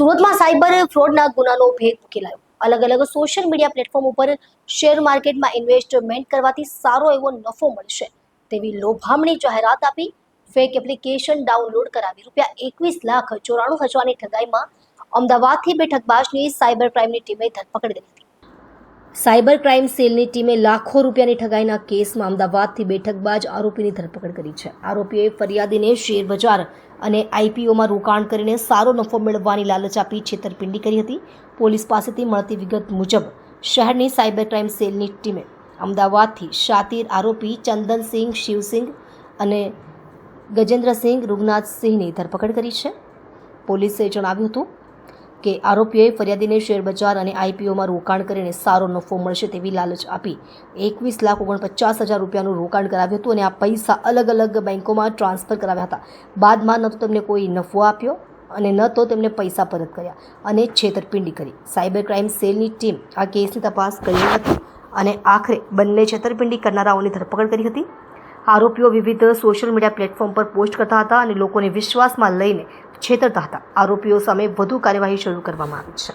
સુરતમાં સાયબર ફ્રોડના ગુનાનો ભેદ ઉકેલાયો. અલગ અલગ સોશિયલ મીડિયા પ્લેટફોર્મ ઉપર શેર માર્કેટમાં ઇન્વેસ્ટમેન્ટ કરવાથી સારો એવો નફો મળશે તેવી લોભામણી જાહેરાત આપી ફેક એપ્લિકેશન ડાઉનલોડ કરાવી રૂપિયા એકવીસ લાખ ચોરાણું હજારની ઠગાઈમાં અમદાવાદથી બે ઠગબાજની સાયબર ક્રાઇમની ટીમે ધરપકડ કરી હતી સાયબર ક્રાઇમ સેલની ટીમે લાખો રૂપિયાની ઠગાઈના કેસમાં અમદાવાદથી બેઠક બાદ આરોપીની ધરપકડ કરી છે. આરોપીએ ફરિયાદીને શેર બજાર અને આઈપીઓમાં રોકાણ કરીને સારો નફો મેળવવાની લાલચ આપી છેતરપિંડી કરી હતી. પોલીસ પાસેથી મળતી વિગત મુજબ શહેરની સાયબર ક્રાઇમ સેલની ટીમે અમદાવાદથી શાતીર આરોપી ચંદનસિંહ શિવસિંહ અને ગજેન્દ્રસિંહ રૂગનાથસિંહની ધરપકડ કરી છે. પોલીસે જણાવ્યું હતું કે આરોપીઓએ ફરિયાદીને શેરબજાર અને આઈપીઓમાં રોકાણ કરીને સારો નફો મળશે તેવી લાલચ આપી. એકવીસ લાખ ઓગણપચાસ હજાર રૂપિયાનું રોકાણ કરાવ્યું હતું અને આ પૈસા અલગ અલગ બેન્કોમાં ટ્રાન્સફર કરાવ્યા હતા. બાદમાં ન તો તેમને કોઈ નફો આપ્યો અને ન તો તેમને પૈસા પરત કર્યા અને છેતરપિંડી કરી. સાયબર ક્રાઇમ સેલની ટીમ આ કેસની તપાસ કરી હતી અને આખરે બંને છેતરપિંડી કરનારાઓની ધરપકડ કરી હતી. આરોપીઓ વિવિધ સોશિયલ મીડિયા પ્લેટફોર્મ પર પોસ્ટ કરતા હતા અને લોકોને વિશ્વાસમાં લઈને છેતરતા હતા. આરોપીઓ સામે વધુ કાર્યવાહી શરૂ કરવામાં આવી છે.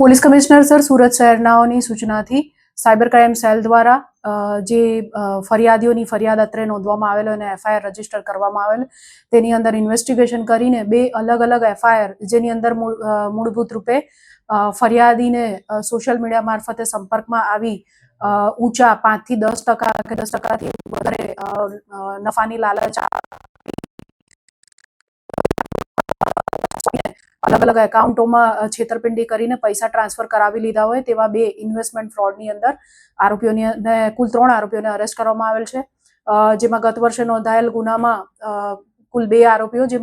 પોલીસ કમિશનર સર, સુરત શહેરનાઓની સૂચનાથી સાયબર ક્રાઇમ સેલ દ્વારા જે ફરિયાદીઓની ફરિયાદ અત્રે નોંધવામાં આવેલો અને એફઆઈઆર રજિસ્ટર કરવામાં આવેલ, તેની અંદર ઇન્વેસ્ટિગેશન કરીને બે અલગ અલગ એફઆઈઆર જેની અંદર મૂળભૂત રૂપે ફરિયાદીને સોશિયલ મીડિયા મારફતે સંપર્કમાં આવી ઊંચા પાંચથી દસ ટકા કે દસ ટકાથી વધારે નફાની લાલચ અલગ અલગ એકાઉન્ટોમાં છેતરપિંડી કરીને પૈસા ટ્રાન્સફર કરાવી લીધા હોય તેવા બે ઇન્વેસ્ટમેન્ટ ફ્રોડની અંદર આરોપીઓની કુલ ત્રણ આરોપીઓને અરેસ્ટ કરવામાં આવેલ છે. જેમાં ગત વર્ષે નોંધાયેલ ગુનામાં કુલ બે આરોપીઓ, જે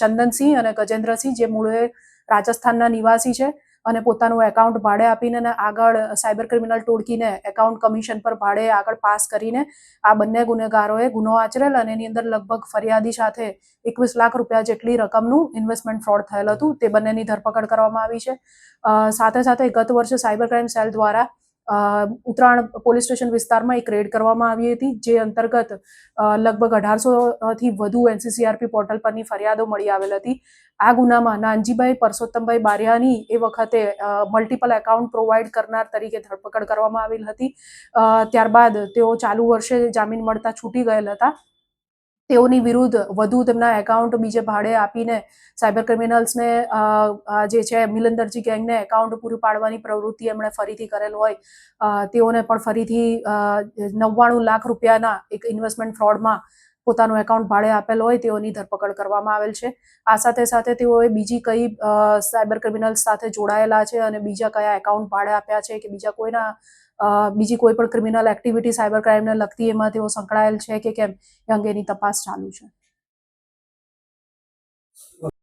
ચંદનસિંહ અને ગજેન્દ્રસિંહ, જે મૂળે રાજસ્થાનના નિવાસી છે. અને પોતાનું એકાઉન્ટ ભાડે આપીને આગળ સાયબર ક્રિમિનલ ટોળકીને એકાઉન્ટ કમિશન પર ભાડે આગળ પાસ કરીને આ બંને ગુનેગારોએ ગુનો આચરેલ અને એની અંદર લગભગ ફરિયાદી સાથે એકવીસ લાખ રૂપિયા જેટલી રકમનું ઇન્વેસ્ટમેન્ટ ફ્રોડ થયેલ હતું. તે બંનેની ધરપકડ કરવામાં આવી છે. સાથે સાથે ગત વર્ષે સાયબર ક્રાઇમ સેલ દ્વારા ઉત્તરાયણ પોલીસ સ્ટેશન વિસ્તારમાં એક રેડ કરવામાં આવી હતી, જે અંતર્ગત લગભગ અઢારસો થી વધુ એનસીસીઆરપી પોર્ટલ પરની ફરિયાદો મળી આવેલ હતી. આ ગુનામાં નાનજીભાઈ પરસોત્તમભાઈ બારિયાની એ વખતે મલ્ટિપલ એકાઉન્ટ પ્રોવાઈડ કરનાર તરીકે ધરપકડ કરવામાં આવેલ હતી. ત્યારબાદ તેઓ ચાલુ વર્ષે જામીન મળતા છૂટી ગયેલ હતા. તેઓની વિરુદ્ધ વધુ તેમના એકાઉન્ટ બીજે ભાડે આપીને સાયબર ક્રિમિનલ્સને જે છે મિલંદરજી ગેંગને એકાઉન્ટ પૂરું પાડવાની પ્રવૃત્તિ એમણે ફરીથી કરેલ હોય તેઓને પણ ફરીથી નવ્વાણું લાખ રૂપિયાના એક ઇન્વેસ્ટમેન્ટ ફ્રોડમાં પોતાનું એકાઉન્ટ ભાડે આપેલ હોય તેઓની ધરપકડ કરવામાં આવેલ છે. આ સાથે સાથે તેઓએ બીજી કઈ સાયબર ક્રિમિનલ્સ સાથે જોડાયેલા છે અને બીજા કયા એકાઉન્ટ ભાડે આપ્યા છે કે બીજા કોઈના બીજી કોઈ પણ ક્રિમિનલ એક્ટિવિટી સાયબર ક્રાઇમને લગતી એમાં તેઓ સંકળાયેલ છે કે કેમ એ અંગેની તપાસ ચાલુ છે.